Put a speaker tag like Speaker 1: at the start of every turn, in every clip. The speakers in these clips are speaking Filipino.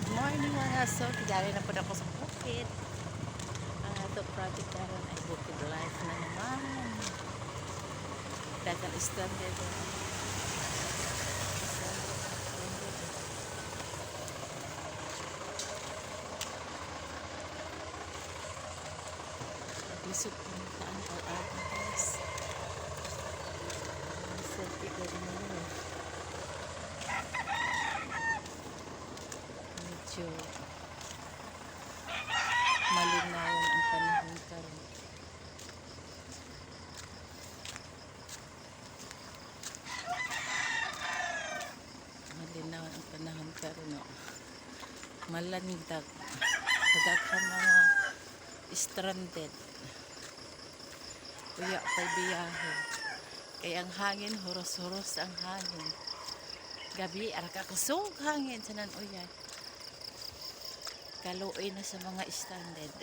Speaker 1: Good morning mga so. Kidali na po na ako sa bukid. Ang ato project naroon ay bukid life na naman. Dagang standard. Lisod po ng taan o agnes. Selfie ko rin mo. Medyo malinawan ang panahon karon. Malinawan ang panahon karon no. Malandag. Kadaghan mga stranded. Kuya kay biyahe. Kaya ang hangin, huros-huros ang hangin. Gabi, arak ako sug hangin sa nan uyay kaluoy na sa mga standard.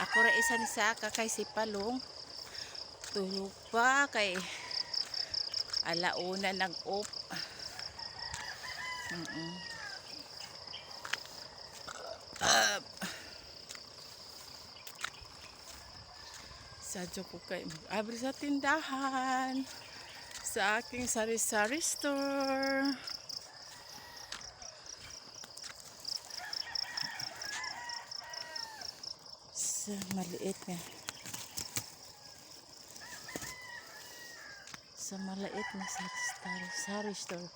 Speaker 1: Ako ra isa ni Saka kay si Palong. Tulog pa kay alauna nag-op. Mm -mm. Up. Sadyo ko kay mag-abri sa tindahan sa aking sari-sari store. Sa maliit nga. Sa maliit na sari, sari, store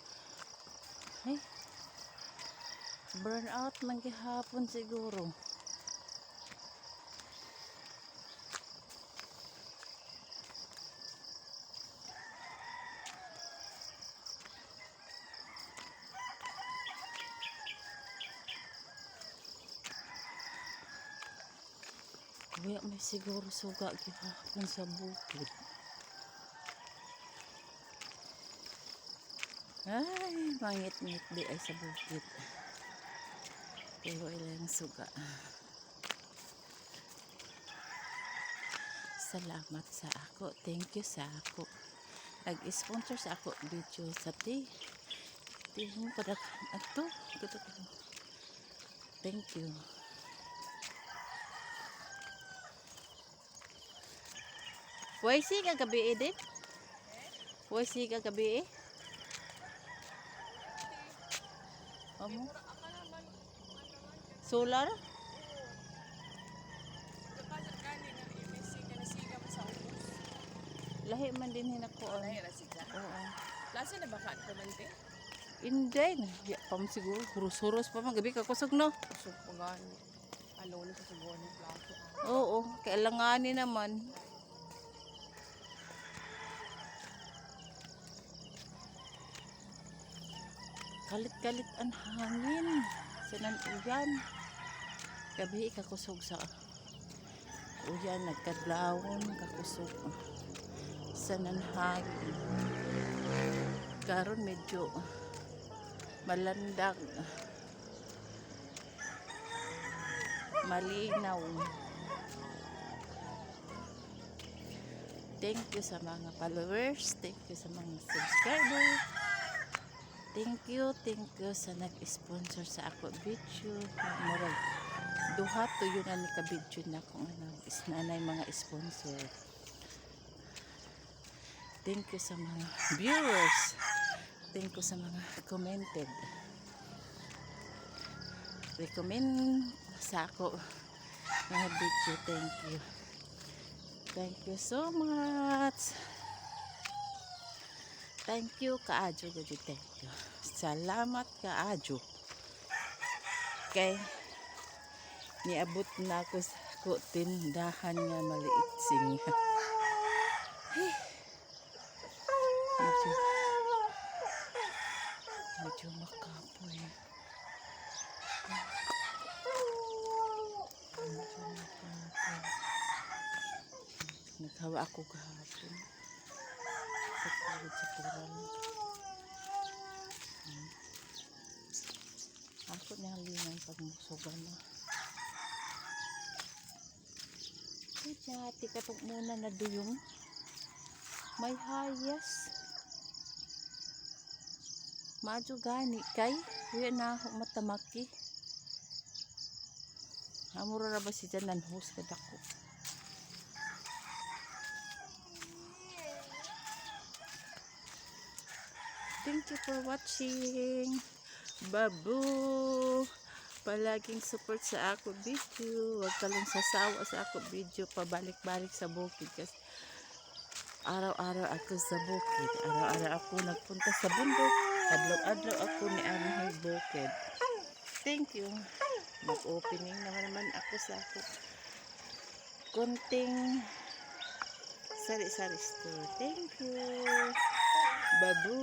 Speaker 1: ay burn out man gihapon siguro Kuya, may siguro suga gihapon sa bukid. Ay, mangit-ngit di ay sa bukid. Pero ilang suga. Salamat sa ako. Thank you sa ako. Nag-sponsor sa ako video sa ti. Tihong padak. Ato. Ito. Thank you. Waisi ka gabi eh, din? Waisi ka gabi eh? Amo? Solar? Lahi man din hinakuan. Oo.
Speaker 2: Klase na baka ito man te?
Speaker 1: Hindi. Ya, pam siguro. Hurus-hurus pa man. Gabi ka kusog no?
Speaker 2: Kusog pa gani. Alo ni sa subuan ng klase.
Speaker 1: Oo. Kailanganin naman. Kalit-kalit ang hangin. Sa nan uyan. Gabi kakusog sa uyan. Nagkadlawon. Kakusog. Sa nan hangin. Karon medyo malandag. Malinaw. Thank you sa mga followers. Thank you sa mga subscribers. Thank you, thank you sa nag-sponsor sa ako video. Murag, duha to yun na nika-video na kung ano, is nanay mga sponsor. Thank you sa mga viewers. Thank you sa mga commented. Recommend sa ako mga video. Thank you. Thank you so much. Thank you, Kaajo. Gadi, thank you. Salamat, Kaajo. Kay, niabot na ako sa ko tindahan nga maliit singa. Hey. Medyo, medyo makapoy. Medyo makapoy. Naghawa ako kahapon sa kulid sa pural. Hmm. Ako na lingan pag musugan na. Kaya tika pag muna na duyong. May hayas. Maadyo gani kay kuya na ako matamaki. Amuro ra ba si Janan hus kadako. Thank you for watching. Babu. Palaging support sa ako video. Huwag ka lang sasawa sa ako video. Pabalik-balik sa bukid. Kasi araw-araw ako sa bukid. Araw-araw ako nagpunta sa bundok. Adlaw-adlaw ako ni Amihal Bukid. Thank you. Mag-opening naman naman ako sa ako. Konting sari-sari store. Thank you. Babu.